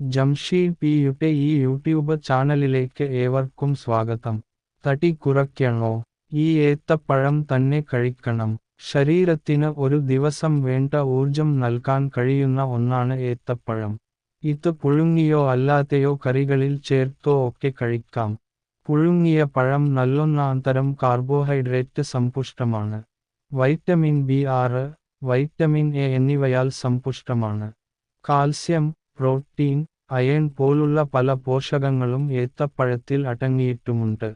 ജംഷീദ് പിയുടെ ഈ യൂട്യൂബ് ചാനലിലേക്ക് ഏവർക്കും സ്വാഗതം. തടി കുറയ്ക്കണോ? ഈ ഏത്തപ്പഴം തന്നെ കഴിക്കണം. ശരീരത്തിന് ഒരു ദിവസം വേണ്ട ഊർജം നൽകാൻ കഴിയുന്ന ഒന്നാണ് ഏത്തപ്പഴം. ഇത് പുഴുങ്ങിയോ അല്ലാതെയോ കറികളിൽ ചേർത്തോ ഒക്കെ കഴിക്കാം. പുഴുങ്ങിയ പഴം നല്ലൊന്നാന്തരം കാർബോഹൈഡ്രേറ്റ് സമ്പുഷ്ടമാണ്. വൈറ്റമിൻ ബി ആറ് വൈറ്റമിൻ എ എന്നിവയാൽ സമ്പുഷ്ടമാണ്. കാൽസ്യം പ്രോട്ടീൻ അയൺ പോലുള്ള പല പോഷകങ്ങളും ഏത്തപ്പഴത്തിൽ അടങ്ങിയിട്ടുമുണ്ട്.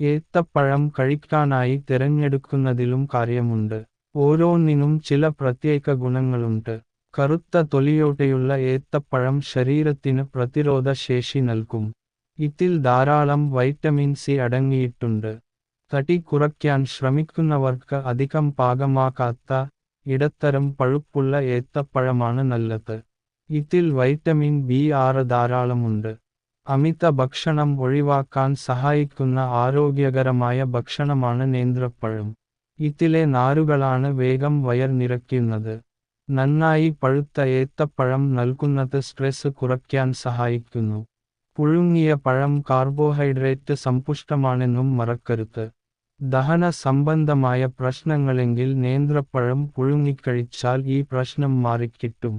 ഏത്തപ്പഴം കഴിക്കാനായി തിരഞ്ഞെടുക്കുന്നതിലും കാര്യമുണ്ട്. ഓരോന്നിനും ചില പ്രത്യേക ഗുണങ്ങളുണ്ട്. കറുത്ത തൊലിയോടെയുള്ള ഏത്തപ്പഴം ശരീരത്തിന് പ്രതിരോധ ശേഷി നൽകും. ഇതിൽ ധാരാളം വൈറ്റമിൻ സി അടങ്ങിയിട്ടുണ്ട്. തടി കുറയ്ക്കാൻ ശ്രമിക്കുന്നവർക്ക് അധികം പാകമാക്കാത്ത ഇടത്തരം പഴുപ്പുള്ള ഏത്തപ്പഴമാണ് നല്ലത്. ഇതിൽ വൈറ്റമിൻ ബി ആറ് ധാരാളമുണ്ട്. അമിത ഭക്ഷണം ഒഴിവാക്കാൻ സഹായിക്കുന്ന ആരോഗ്യകരമായ ഭക്ഷണമാണ് നേന്ത്രപ്പഴം. ഇതിലെ നാരുകളാണ് വേഗം വയർ നിറയ്ക്കുന്നത്. നന്നായി പഴുത്ത ഏത്തപ്പഴം നൽകുന്നത് സ്ട്രെസ് കുറയ്ക്കാൻ സഹായിക്കുന്നു. പുഴുങ്ങിയ പഴം കാർബോഹൈഡ്രേറ്റ് സമ്പുഷ്ടമാണെന്നും മറക്കരുത്. ദഹന സംബന്ധമായ പ്രശ്നങ്ങളെങ്കിൽ നേന്ത്രപ്പഴം പുഴുങ്ങിക്കഴിച്ചാൽ ഈ പ്രശ്നം മാറിക്കിട്ടും.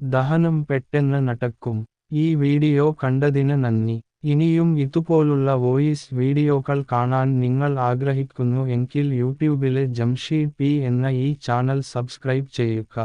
ദഹനം പെട്ടെന്ന് നടക്കും. ഈ വീഡിയോ കണ്ടതിന് നന്ദി. ഇനിയും ഇതുപോലുള്ള വോയിസ് വീഡിയോകൾ കാണാൻ നിങ്ങൾ ആഗ്രഹിക്കുന്നു എങ്കിൽ യൂട്യൂബിലെ ജംഷീഡ് പി എന്ന ഈ ചാനൽ സബ്സ്ക്രൈബ് ചെയ്യുക.